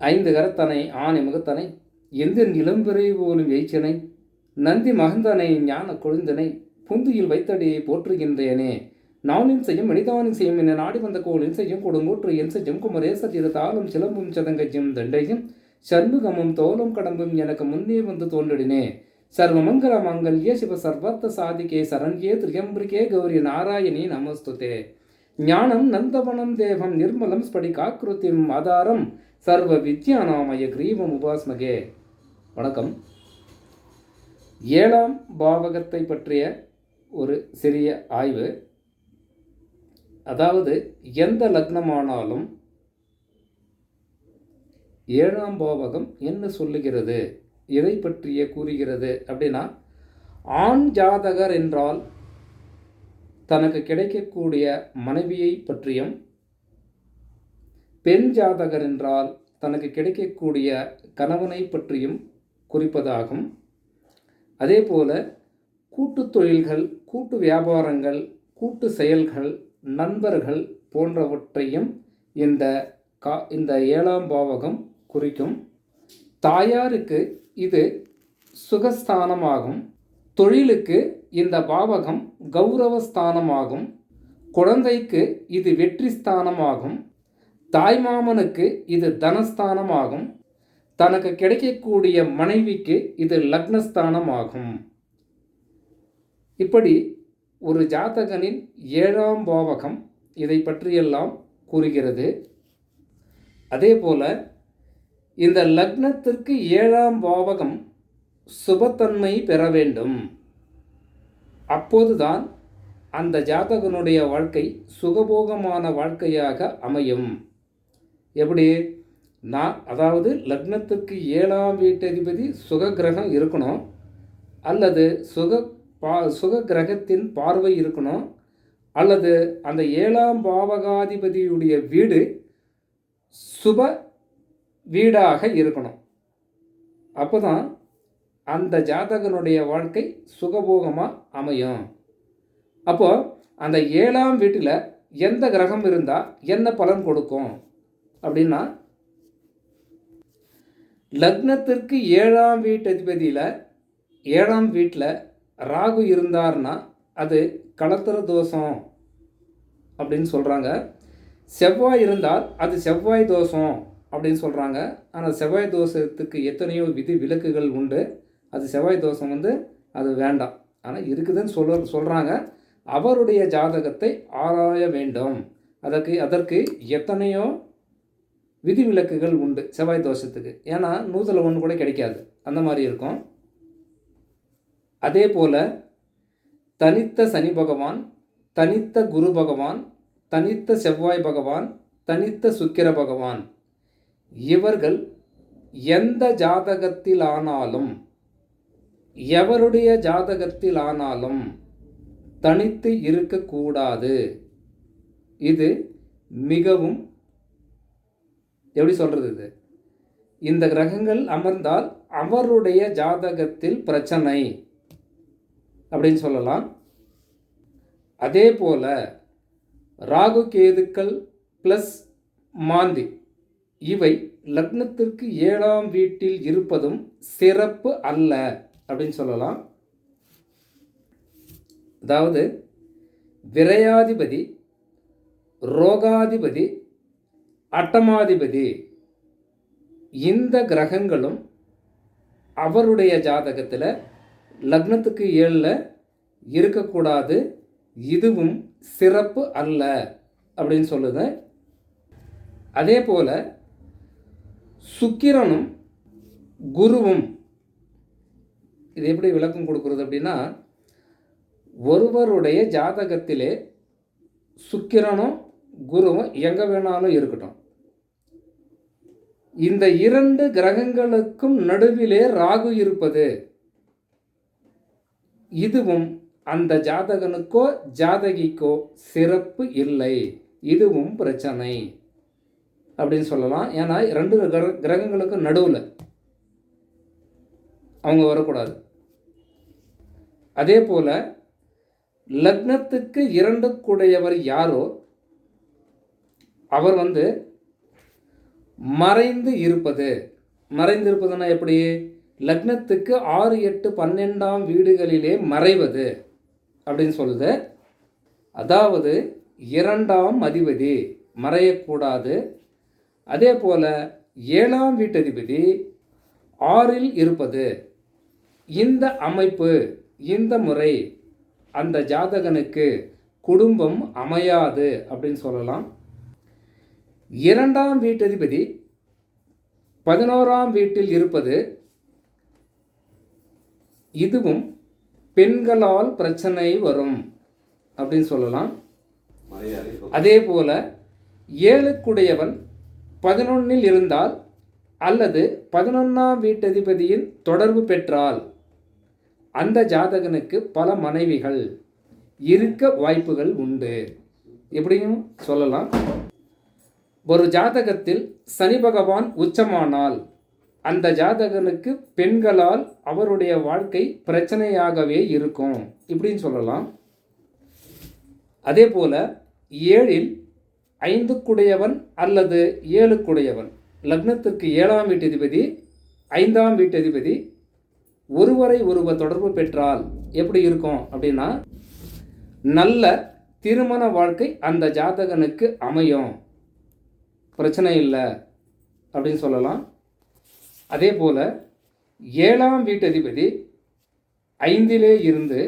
ஐந்து கரத்தனை ஆணை முகத்தனை எந்தின் இளம்பிறை போலும் எய்ச்சனை நந்தி மகந்தனை ஞான கொழுந்தனை புந்தியில் வைத்தடியை போற்றுகின்றேனே. நானின் செய்யும் மனிதானின் செய்யும் என நாடி வந்த கோளின் செய்யும் கொடுங்கூற்று என் செய்யும் குமரேச திரு தாளும் சிலம்பும் சதங்கஜும் தண்டையும் சண்முகமும் தோலும் கடம்பும் எனக்கு முன்னே வந்து தோன்றினே சர்வமங்கல மங்கல்ய சிவ சர்வத்த சாதிகே சரண்யே திரியம்பிரிகே கௌரி நாராயணி நமஸ்துதே. ஞானம் நந்தவனம் தேவம் நிர்மலம் ஸ்படிகாக்கிருத்திம் ஆதாரம் சர்வ வித்யானாமய கிரீவம் உபாஸ்மகே. வணக்கம். ஏழாம் பாவகத்தை பற்றிய ஒரு சிறிய ஆய்வு. அதாவது எந்த லக்னமானாலும் ஏழாம் பாவகம் என்ன சொல்லுகிறது எதை பற்றிய கூறுகிறது அப்படின்னா ஆண் ஜாதகர் என்றால் தனக்கு கிடைக்கக்கூடிய மனைவியை பற்றியும் பெண் ஜாதகர் என்றால் தனக்கு கிடைக்கக்கூடிய கணவனை பற்றியும் குறிப்பதாகும். அதே போல கூட்டு தொழில்கள் கூட்டு வியாபாரங்கள் கூட்டு செயல்கள் நண்பர்கள் போன்றவற்றையும் இந்த கா இந்த ஏழாம் பாவகம் குறிக்கும். தாயாருக்கு இது சுகஸ்தானமாகும். தொழிலுக்கு இந்த பாவகம் கௌரவஸ்தானமாகும். குழந்தைக்கு இது வெற்றி ஸ்தானமாகும் தாய்மாமனுக்கு இது தனஸ்தானமாகும். தனக்கு கிடைக்கக்கூடிய மனைவிக்கு இது லக்னஸ்தானமாகும். இப்படி ஒரு ஜாதகனின் ஏழாம் பாவகம் இதை பற்றியெல்லாம் கூறுகிறது. அதே போல இந்த லக்னத்திற்கு ஏழாம் பாவகம் சுபத்தன்மை பெற வேண்டும். அப்போதுதான் அந்த ஜாதகனுடைய வாழ்க்கை சுகபோகமான வாழ்க்கையாக அமையும். எப்படி? நான் அதாவது லக்னத்துக்கு ஏழாம் வீட்டதிபதி சுக கிரகம் இருக்கணும். அல்லது சுக பா சுக கிரகத்தின் பார்வை இருக்கணும். அல்லது அந்த ஏழாம் பாவகாதிபதியுடைய வீடு சுப வீடாக இருக்கணும். அப்போ தான் அந்த ஜாதகனுடைய வாழ்க்கை சுகபோகமாக அமையும். அப்போ அந்த ஏழாம் வீட்டில் எந்த கிரகம் இருந்தால் என்ன பலன் கொடுக்கும்? அப்படின்னா லக்னத்திற்கு ஏழாம் வீட்டு அதிபதியில் ஏழாம் வீட்டில் ராகு இருந்தார்னா அது கலத்திர தோஷம் அப்படின்னு சொல்கிறாங்க செவ்வாய் இருந்தால் அது செவ்வாய் தோஷம் அப்படின்னு சொல்கிறாங்க ஆனால் செவ்வாய் தோஷத்துக்கு எத்தனையோ விதி விலக்குகள் உண்டு. அது செவ்வாய் தோஷம் வந்து அது வேண்டாம். ஆனால் இருக்குதுன்னு சொல்ல சொல்கிறாங்க அவருடைய ஜாதகத்தை ஆராய வேண்டும். அதற்கு அதற்கு எத்தனையோ விதிவிலக்குகள் உண்டு. செவ்வாய் தோஷத்துக்கு. ஏன்னா நூற்றில் ஒன்று கூட கிடைக்காது. அந்த மாதிரி இருக்கும். அதே போல் தனித்த சனி பகவான் தனித்த குரு பகவான் தனித்த செவ்வாய் பகவான் தனித்த சுக்கிர பகவான். இவர்கள் எந்த ஜாதகத்தில் ஆனாலும் எவருடைய ஜாதகத்தில் ஆனாலும் தனித்து இருக்கக்கூடாது. இது மிகவும் எப்படி சொல்கிறது இது? இந்த கிரகங்கள் அமர்ந்தால் அவருடைய ஜாதகத்தில் பிரச்சனை அப்படின்னு சொல்லலாம். அதே போல் ராகு கேதுக்கள் ப்ளஸ் மாந்தி இவை லக்னத்திற்கு ஏழாம் வீட்டில் இருப்பதும் சிறப்பு அல்ல அப்படின்னு சொல்லலாம். அதாவது விரையாதிபதி ரோகாதிபதி அட்டமாதிபதி. இந்த கிரகங்களும் அவருடைய ஜாதகத்தில் லக்னத்துக்கு ஏழில் இருக்கக்கூடாது. இதுவும் சிறப்பு அல்ல அப்படின்னு சொல்லுது. அதே போல் சுக்கிரனும் குருவும் இது எப்படி விளக்கம் கொடுக்குறது அப்படின்னா ஒருவருடைய ஜாதகத்திலே சுக்கிரனும் குருவும் எங்கே வேணாலும் இருக்கட்டும். இந்த இரண்டு கிரகங்களுக்கும் நடுவிலே ராகு இருப்பது. இதுவும் அந்த ஜாதகனுக்கோ ஜாதகிக்கோ சிறப்பு இல்லை. இதுவும் பிரச்சனை. அப்படின்னு சொல்லலாம். ஏன்னா ரெண்டு கிர கிரகங்களுக்கும் நடுவில் அவங்க வரக்கூடாது. அதே போல் லக்னத்துக்கு இரண்டுக்குடையவர் யாரோ அவர் வந்து மறைந்து இருப்பது. மறைந்து இருப்பதுன்னா எப்படி? லக்னத்துக்கு ஆறு எட்டு பன்னெண்டாம் வீடுகளிலே மறைவது அப்படின்னு சொல்லுது. அதாவது இரண்டாம் அதிபதி மறையக்கூடாது. அதே போல் ஏழாம் வீட்டதிபதி ஆறில் இருப்பது. இந்த அமைப்பு இந்த முறை அந்த ஜாதகனுக்கு குடும்பம் அமையாது அப்படின்னு சொல்லலாம். இரண்டாம் வீட்டதிபதி பதினோராம் வீட்டில் இருப்பது இதுவும் பெண்களால் பிரச்சனை வரும் அப்படின்னு சொல்லலாம். அதே போல ஏழுக்குடையவன் பதினொன்னில் இருந்தால் அல்லது பதினொன்றாம் வீட்டதிபதியின் தொடர்பு பெற்றால் அந்த ஜாதகனுக்கு பல மனைவிகள் இருக்க வாய்ப்புகள் உண்டு. எப்படியும் சொல்லலாம். ஒரு ஜாதகத்தில் சனி பகவான் உச்சமானால் அந்த ஜாதகனுக்கு பெண்களால் அவருடைய வாழ்க்கை பிரச்சனையாகவே இருக்கும். இப்படின்னு சொல்லலாம். அதே போல ஏழில் ஐந்துக்குடையவன் அல்லது ஏழுக்குடையவன். லக்னத்திற்கு ஏழாம் வீட்டதிபதி ஐந்தாம் வீட்டதிபதி ஒருவரை ஒருவர் தொடர்பு பெற்றால் எப்படி இருக்கும் அப்படின்னா நல்ல திருமண வாழ்க்கை அந்த ஜாதகனுக்கு அமையும். பிரச்சனை இல்லை அப்படின்னு சொல்லலாம். அதே போல் ஏழாம் வீட்டதிபதி ஐந்திலே இருந்து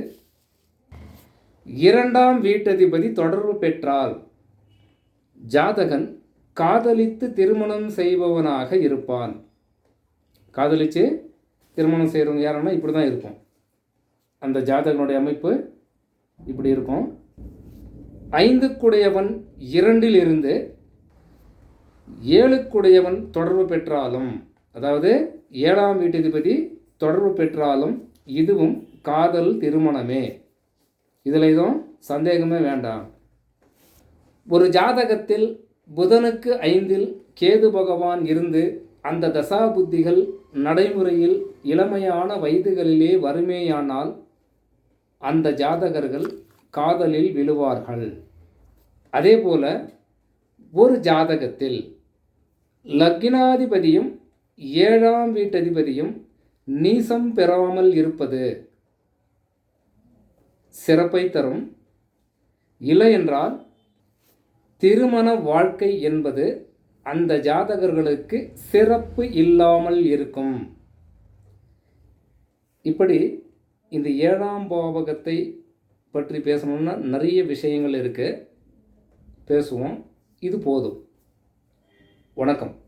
இரண்டாம் வீட்டதிபதி தொடர்பு பெற்றால் ஜாதகன் காதலித்து திருமணம் செய்பவனாக இருப்பான். காதலித்து திருமணம் செய்கிறவங்க யாருன்னா இப்படி தான் இருக்கும். அந்த ஜாதகனுடைய அமைப்பு இப்படி இருக்கும். ஐந்துக்குடையவன் இரண்டில் இருந்து ஏழுக்குடையவன் தொடர்பு பெற்றாலும் அதாவது ஏழாம் வீட்டதிபதி தொடர்பு பெற்றாலும் இதுவும் காதல் திருமணமே. இதில் எதுவும் சந்தேகமே வேண்டாம். ஒரு ஜாதகத்தில் புதனுக்கு ஐந்தில் கேது பகவான் இருந்து அந்த தசா புத்திகள் நடைமுறையில் இளமையான வயதுகளிலே வறுமையானால் அந்த ஜாதகர்கள் காதலில் விழுவார்கள். அதே போல ஒரு ஜாதகத்தில் லக்னாதிபதியும் ஏழாம் வீட்டதிபதியும் நீசம் பெறாமல் இருப்பது சிறப்பை தரும். இல்லை என்றால் திருமண வாழ்க்கை என்பது அந்த ஜாதகர்களுக்கு சிறப்பு இல்லாமல் இருக்கும். இப்படி இந்த ஏழாம் பாவகத்தை பற்றி பேசணும்னா நிறைய விஷயங்கள் இருக்குது பேசுவோம். இது போதும். வணக்கம்.